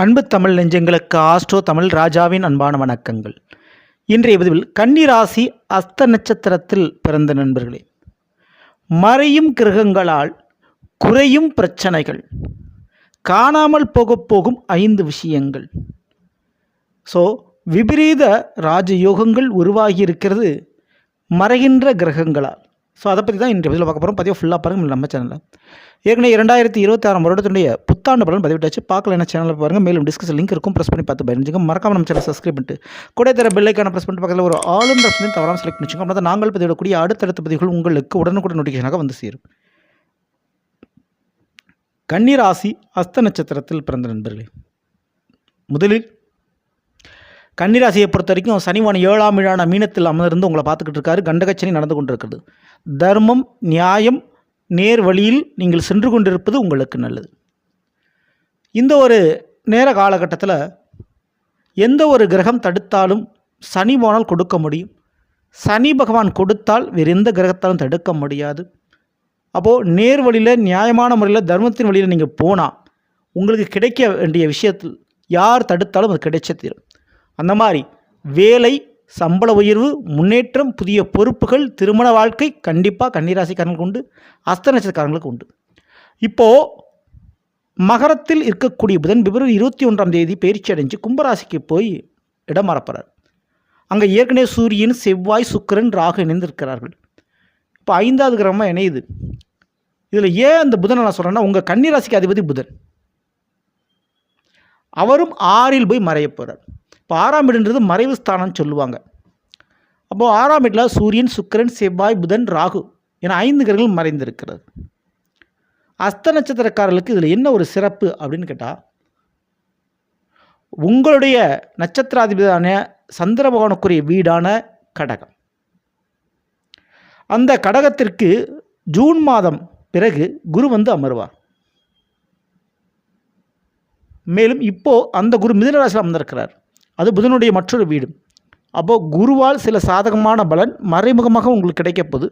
அன்பு தமிழ் நெஞ்சங்களுக்கு ஆஸ்ட்ரோ தமிழ் ராஜாவின் அன்பான வணக்கங்கள். இன்றைய பதிவில் கன்னிராசி அஸ்த நட்சத்திரத்தில் பிறந்த நண்பர்களே மறையும் கிரகங்களால் குறையும் பிரச்சனைகள் காணாமல் போகப் போகும் ஐந்து விஷயங்கள். ஸோ விபரீத ராஜயோகங்கள் உருவாகி இருக்கிறது மறைகின்ற கிரகங்களால். ஸோ அதை பற்றி தான் இன்றைய பதிவில் பார்க்க போகிறோம் பதிவு ஃபுல்லாக பாருங்கள் நம்ம சேனலில் ஏற்கனவே இரண்டாயிரத்தி இருபத்தாறாம் வருடத்துடைய புத்தாண்டு பலன் பதிவிட்டாச்சு. பார்க்கல என்ன சேனலில் பாருங்கள் மேலும் டிஸ்கஸ் லிங்க் இருக்கும். ப்ரெஸ் பண்ணி பார்த்து பயணிச்சுங்க மறக்காம நம்ம சேனல் சப்ஸ்கிரைப் பண்ணிட்டு கூட தர பெல்லைக்கான ப்ரெஸ் பண்ணிட்டு பக்கத்தில் ஒரு ஆளும் பிரச்சனையும் தவறாமல் செலக்ட் பண்ணிச்சுங்க அப்படின்னா நாங்கள் பதிவிடக்கூடிய அடுத்தடுத்த பதிவுகள் உங்களுக்கு உடனுக்குடன் நோட்டிஃபிகேஷனாக வந்து சேரும். கன்னிராசி அஸ்த நட்சத்திரத்தில் பிறந்த நண்பர்களே முதலில் கன்னிராசியை பொறுத்த வரைக்கும் சனிவான ஏழாம் விழான மீனத்தில் அமர்ந்து உங்களை பார்த்துக்கிட்டு இருக்காரு. கண்டகச்சனி நடந்து கொண்டிருக்கிறது. தர்மம் நியாயம் நேர் வழியில் நீங்கள் சென்று கொண்டிருப்பது உங்களுக்கு நல்லது. இந்த ஒரு நேர காலகட்டத்தில் எந்த ஒரு கிரகம் தடுத்தாலும் சனி போனால் கொடுக்க முடியும். சனி பகவான் கொடுத்தால் வேறு எந்த கிரகத்தாலும் தடுக்க முடியாது. அப்போது நேர் வழியில் நியாயமான முறையில் தர்மத்தின் வழியில் நீங்கள் போனால் உங்களுக்கு கிடைக்க வேண்டிய விஷயத்தில் யார் தடுத்தாலும் அது கிடைச்ச தீரும். அந்த மாதிரி வேலை சம்பள உயர்வு முன்னேற்றம் புதிய பொறுப்புகள் திருமண வாழ்க்கை கண்டிப்பாக கன்னிராசிக்காரங்களுக்கு உண்டு அஸ்த நட்சத்திரக்காரங்களுக்கு உண்டு. இப்போது மகரத்தில் இருக்கக்கூடிய புதன் பிப்ரவரி இருபத்தி ஒன்றாம் தேதி பயிற்சி அடைஞ்சு கும்பராசிக்கு போய் இடம் மறப்புறார். அங்கே ஏற்கனவே சூரியன் செவ்வாய் சுக்கிரன் ராகு இணைந்திருக்கிறார்கள். இப்போ ஐந்தாவது கிரகமாக இணையுது. இதில் ஏன் அந்த புதனை நான் சொல்கிறேன்னா உங்கள் கன்னிராசிக்கு அதிபதி புதன். அவரும் ஆறில் போய் மறைய போகிறார் இப்போ ஆறாம் வீடுன்றது மறைவு ஸ்தானம்னு சொல்லுவாங்க. அப்போது ஆறாம் வீட்டில் சூரியன் சுக்கிரன் செவ்வாய் புதன் ராகு என ஐந்து கிரகங்கள் மறைந்திருக்கிறது. அஸ்த நட்சத்திரக்காரர்களுக்கு இதில் என்ன ஒரு சிறப்பு அப்படின்னு கேட்டால் உங்களுடைய நட்சத்திராதிபதியான சந்திர பகவானுக்குரிய வீடான கடகம். அந்த கடகத்திற்கு ஜூன் மாதம் பிறகு குரு வந்து அமர்வார். மேலும் இப்போ அந்த குரு மிதனராசியில் அமர்ந்திருக்கிறார். அது புதனுடைய மற்றொரு வீடு. அப்போது குருவால் சில சாதகமான பலன் மறைமுகமாக உங்களுக்கு கிடைக்கப்போது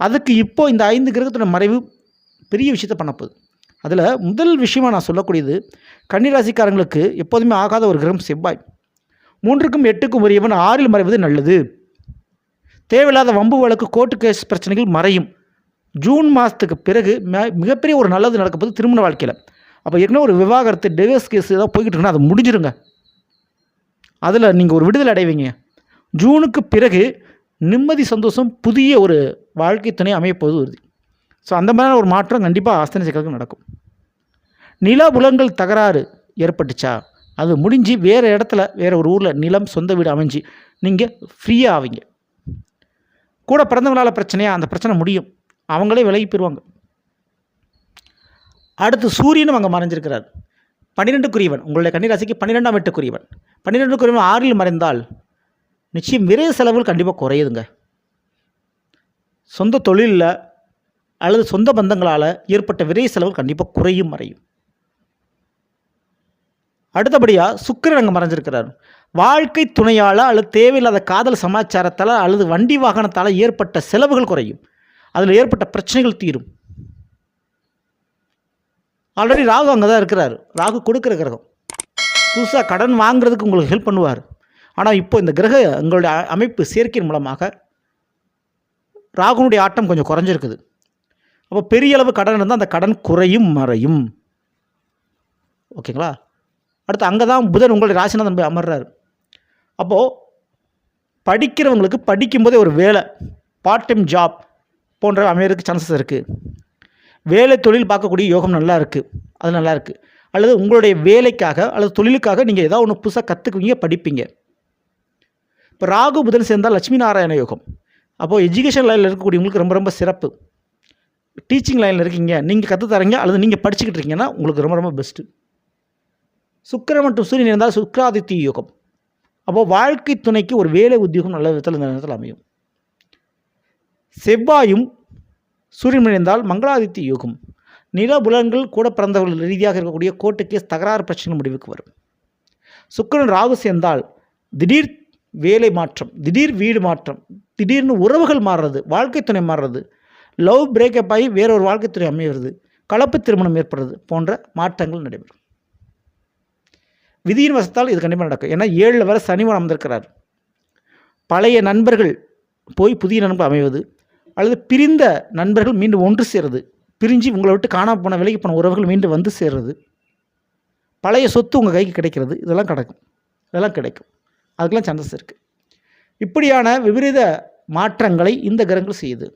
அதுக்கு இப்போ இந்த ஐந்து கிரகத்தோட மறைவு பெரிய விஷயத்தை பண்ணப்போகுது. அதில் முதல் விஷயமாக நான் சொல்லக்கூடியது கன்னிராசிக்காரங்களுக்கு எப்போதுமே ஆகாத ஒரு கிரகம் செவ்வாய். மூன்றுக்கும் எட்டுக்கும் உரியவன் ஆறில் மறைவது நல்லது. தேவையில்லாத வம்பு வழக்கு கோர்ட்டு கேஸ் பிரச்சனைகள் மறையும். ஜூன் மாதத்துக்கு பிறகு மிகப்பெரிய ஒரு நல்லது நடக்கப்போது திருமண வாழ்க்கையில். அப்போ ஏற்கனவே ஒரு விவாகரத்து டிவோர்ஸ் கேஸ் ஏதாவது போய்கிட்டு இருக்குன்னா அதை முடிஞ்சிருங்க. அதில் நீங்கள் ஒரு விடுதலை அடைவீங்க. ஜூனுக்கு பிறகு நிம்மதி சந்தோஷம் புதிய ஒரு வாழ்க்கை துணை அமையப்போது உறுதி. ஸோ அந்த மாதிரியான ஒரு மாற்றம் கண்டிப்பாக ஆஸ்தனை சிக்கலுக்கு நடக்கும். நில புலங்கள் தகராறு ஏற்பட்டுச்சா? அது முடிஞ்சு வேறு இடத்துல வேறு ஒரு ஊரில் நிலம் சொந்த வீடு அமைஞ்சு நீங்கள் ஃப்ரீயாக ஆவீங்க. கூட பிறந்தவங்களால் பிரச்சனையாக அந்த பிரச்சனை முடியும். அவங்களே விலகி போயிடுவாங்க அடுத்து சூரியனும் அங்கே மறைஞ்சிருக்கிறார். பன்னிரெண்டுக்குரியவன். உங்களுடைய கன்னிராசிக்கு பன்னிரெண்டாம் எட்டுக்குரியவன் பன்னிரெண்டு குறைவு ஆறில் மறைந்தால் நிச்சயம் விரைய செலவுகள் கண்டிப்பாக குறையுதுங்க. சொந்த தொழிலில் அல்லது சொந்த பந்தங்களால் ஏற்பட்ட விரைய செலவு கண்டிப்பாக குறையும் மறையும். அடுத்தபடியாக சுக்கரன் அங்கே மறைஞ்சிருக்கிறார். வாழ்க்கை துணையால் அல்லது தேவையில்லாத காதல் சமாச்சாரத்தால் அல்லது வண்டி வாகனத்தால் ஏற்பட்ட செலவுகள் குறையும். அதில் ஏற்பட்ட பிரச்சனைகள் தீரும். ஆல்ரெடி ராகு அங்கே தான் இருக்கிறார். ராகு கொடுக்குற கிரகம். புதுசாக கடன் வாங்குறதுக்கு உங்களுக்கு ஹெல்ப் பண்ணுவார். ஆனால் இப்போ இந்த கிரக உங்களுடைய அமைப்பு சேர்க்கையின் மூலமாக ராகுனுடைய ஆட்டம் கொஞ்சம் குறைஞ்சிருக்குது. அப்போ பெரிய அளவு கடன் இருந்தால் அந்த கடன் குறையும் மறையும். ஓகேங்களா? அடுத்து அங்கே தான் புதன் உங்களுடைய ராசிநாதன் போய் அமர்றாரு. அப்போது படிக்கிறவங்களுக்கு படிக்கும்போதே ஒரு வேலை பார்ட் டைம் ஜாப் போன்ற அமையறதுக்கு சான்சஸ் இருக்குது வேலை தொழில் பார்க்கக்கூடிய யோகம் நல்லா இருக்குது அது நல்லா இருக்குது அல்லது உங்களுடைய வேலைக்காக அல்லது தொழிலுக்காக நீங்கள் ஏதாவது ஒன்று புதுசாக கற்றுக்குவீங்க படிப்பீங்க. இப்போ ராகு புதன் சேர்ந்தால் லட்சுமி நாராயண யோகம். அப்போது எஜுகேஷன் லைனில் இருக்கக்கூடியவங்களுக்கு ரொம்ப ரொம்ப சிறப்பு. டீச்சிங் லைனில் இருக்கீங்க நீங்கள் கற்றுத்தரீங்க அல்லது நீங்கள் படிச்சுக்கிட்டு இருக்கீங்கன்னா உங்களுக்கு ரொம்ப ரொம்ப பெஸ்ட்டு சுக்கிரன் மற்றும் சூரியன் இருந்தால் சுக்கராதித்ய யோகம். அப்போது வாழ்க்கை துணைக்கு ஒரு வேலை உத்தியோகம் நல்ல விதத்தில் இந்த நேரத்தில் அமையும். செவ்வாயும் சூரியன் இணைந்தால் மங்களாதித்ய யோகம். நில புலன்கள் கூட பிறந்தவர்கள் ரீதியாக இருக்கக்கூடிய கோர்ட்டு கேஸ் தகராறு பிரச்சனை முடிவுக்கு வரும். சுக்கிரன் ராகு சேர்ந்தால் திடீர் வேலை மாற்றம் திடீர் வீடு மாற்றம் திடீர்னு உறவுகள் மாறுறது வாழ்க்கை துணை மாறுறது லவ் பிரேக்கப் ஆகி வேற ஒரு வாழ்க்கை துணை அமைகிறது கலப்பு திருமணம் ஏற்படுறது போன்ற மாற்றங்கள் நடைபெறும். விதியின் வசத்தால் இது கண்டிப்பாக நடக்கும். ஏன்னா ஏழில் வர சனிவன் அமர்ந்திருக்கிறார். பழைய நண்பர்கள் போய் புதிய நண்பர் அமைவது அல்லது பிரிந்த நண்பர்கள் மீண்டும் ஒன்று சேர்றது பிரிஞ்சு உங்களை விட்டு காணாம போன விலைக்கு போன உறவுகள் மீண்டும் வந்து சேர்றது. பழைய சொத்து உங்கள் கைக்கு கிடைக்கிறது. இதெல்லாம் கிடைக்கும். இதெல்லாம் கிடைக்கும். அதுக்கெல்லாம் சான்சஸ் இருக்குது இப்படியான விபரீத மாற்றங்களை இந்த கிரகங்கள் செய்யுது.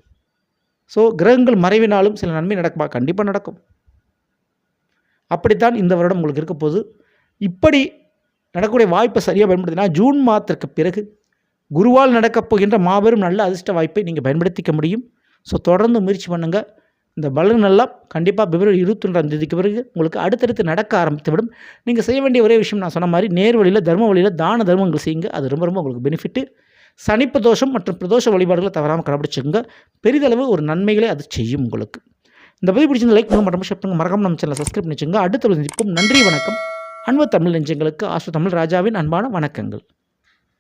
ஸோ கிரகங்கள் மறைவினாலும் சில நன்மை நடக்குமா. கண்டிப்பாக நடக்கும். அப்படித்தான் இந்த வருடம் உங்களுக்கு இருக்க போது இப்படி நடக்கக்கூடிய வாய்ப்பை சரியாக பயன்படுத்தினா ஜூன் மாதத்திற்கு பிறகு குருவால் நடக்கப் போகின்ற மாபெரும் நல்ல அதிர்ஷ்ட வாய்ப்பை நீங்கள் பயன்படுத்திக்க முடியும். ஸோ தொடர்ந்து முயற்சி பண்ணுங்கள் இந்த பலன் எல்லாம் கண்டிப்பாக பிப்ரவரி இருபத்தொன்றாம் தேதிக்கு பிறகு உங்களுக்கு அடுத்தடுத்து நடக்க ஆரம்பித்துவிடும். நீங்கள் செய்ய வேண்டிய ஒரே விஷயம் நான் சொன்ன மாதிரி நேர் வழியில் தர்ம வழியில் தான தர்மங்கள் செய்யுங்க. அது ரொம்ப ரொம்ப உங்களுக்கு பெனிஃபிட்டு சனிப்பதோஷம் மற்றும் பிரதோஷ வழிபாடுகளை தவறாமல் கடைபிடிச்சுங்க பெரிதளவு ஒரு நன்மைகளை அது செய்யும் உங்களுக்கு. இந்த பதிவு பிடிச்சிருந்த லைக் பண்ணுங்க மற்றும் ஷேர் பண்ணுங்க. மறக்காம நம்ம சேனலை சப்ஸ்கிரைப் பண்ணிச்சுங்க அடுத்த சந்திப்போம். நன்றி வணக்கம். அன்பு தமிழ் நெஞ்சங்களுக்கு ஆசு தமிழ் ராஜாவின் அன்பான வணக்கங்கள்.